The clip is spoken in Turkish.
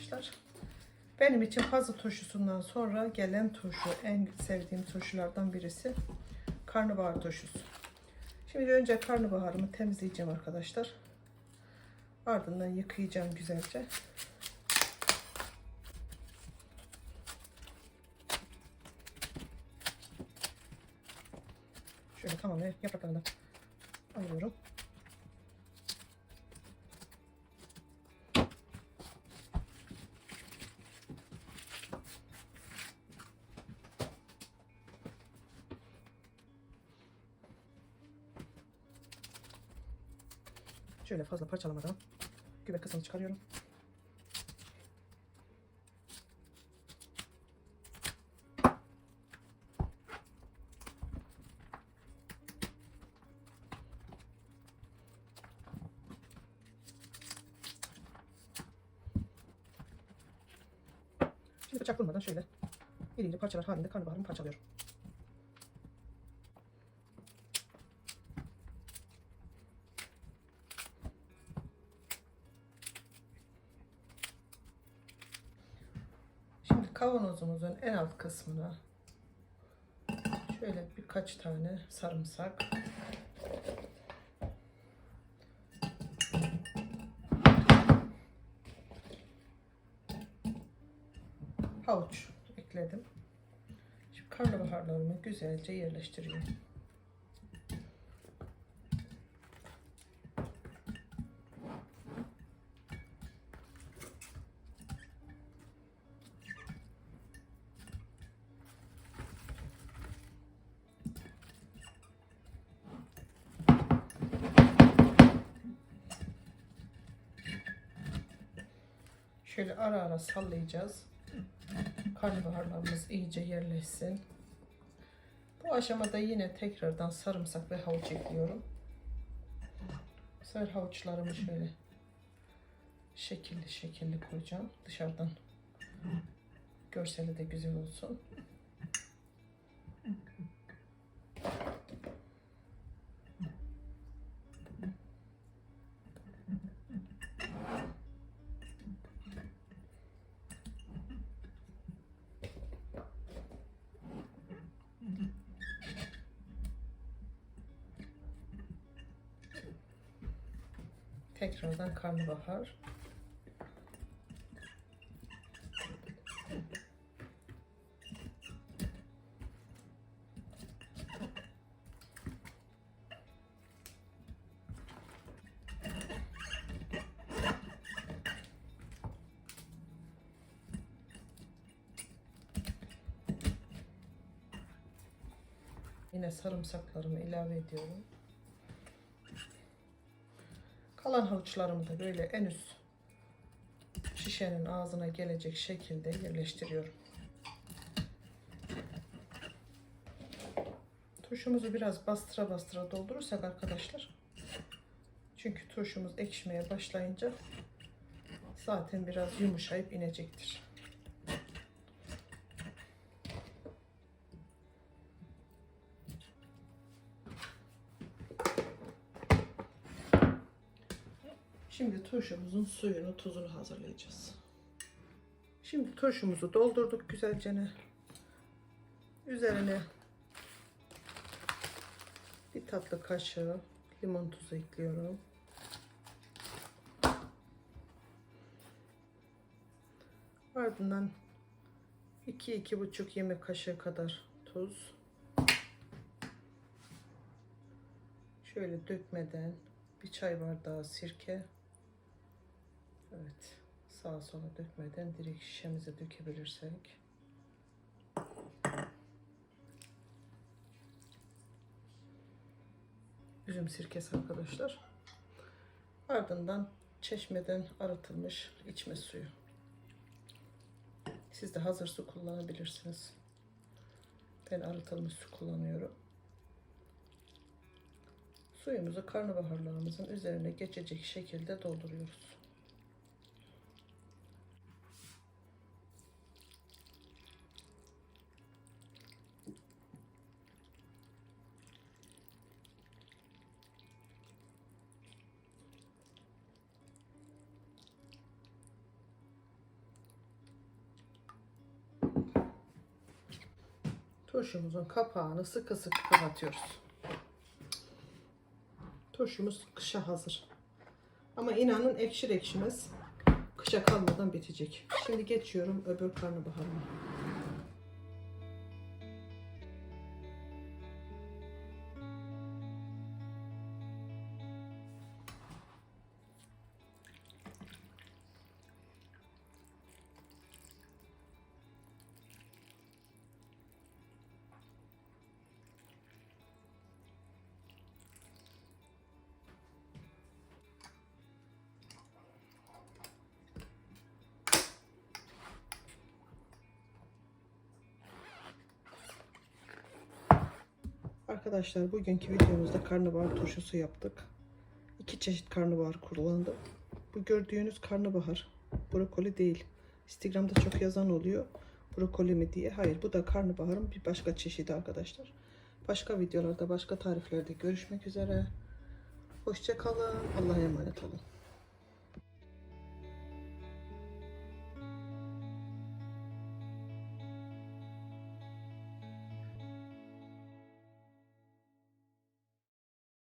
arkadaşlar. Benim için pazı turşusundan sonra gelen turşu en sevdiğim turşulardan birisi karnabahar turşusu. Şimdi önce karnabaharımı temizleyeceğim arkadaşlar. Ardından yıkayacağım güzelce. Şöyle tamamen yapraklarını alıyorum. Şöyle fazla parçalamadan güve kısmını çıkarıyorum. Şimdi bıçak vurmadan şöyle iri iri parçalar halinde karnabaharımı parçalıyorum. Şimdi kavanozumuzun en alt kısmına şöyle birkaç tane sarımsak havuç ekledim. Şimdi karnabaharlarımı güzelce yerleştiriyorum. Şöyle ara ara sallayacağız. Karnabaharlarımız iyice yerleşsin. Bu aşamada yine tekrardan sarımsak ve havuç ekliyorum. Bu havuçlarımı şöyle şekilli şekilli koyacağım. Dışarıdan görseli de güzel olsun. Tekrardan karnabahar. Yine sarımsaklarımı ilave ediyorum. Kalan havuçlarımı da böyle en üst şişenin ağzına gelecek şekilde yerleştiriyorum. Turşumuzu biraz bastıra bastıra doldurursak arkadaşlar. Çünkü turşumuz ekşimeye başlayınca zaten biraz yumuşayıp inecektir. Şimdi turşumuzun suyunu, tuzunu hazırlayacağız. Şimdi turşumuzu doldurduk güzelce. Üzerine bir tatlı kaşığı limon tuzu ekliyorum. Ardından 2-2,5 yemek kaşığı kadar tuz. Şöyle dökmeden bir çay bardağı sirke. Evet. Sağa sola dökmeden direkt şişemize dökebilirsek. Üzüm sirkesi arkadaşlar. Ardından çeşmeden arıtılmış içme suyu. Siz de hazır su kullanabilirsiniz. Ben arıtılmış su kullanıyorum. Suyumuzu karnabaharlarımızın üzerine geçecek şekilde dolduruyoruz. Turşumuzun kapağını sıkı sıkı kapatıyoruz. Turşumuz kışa hazır. Ama inanın ekşir ekşimez. Kışa kalmadan bitecek. Şimdi geçiyorum öbür karnabaharıma. Arkadaşlar bugünkü videomuzda karnabahar turşusu yaptık. İki çeşit karnabahar kullandım. Bu gördüğünüz karnabahar. Brokoli değil. Instagram'da çok yazan oluyor. Brokoli mi diye. Hayır bu da karnabaharın bir başka çeşidi arkadaşlar. Başka videolarda başka tariflerde görüşmek üzere. Hoşçakalın. Allah'a emanet olun.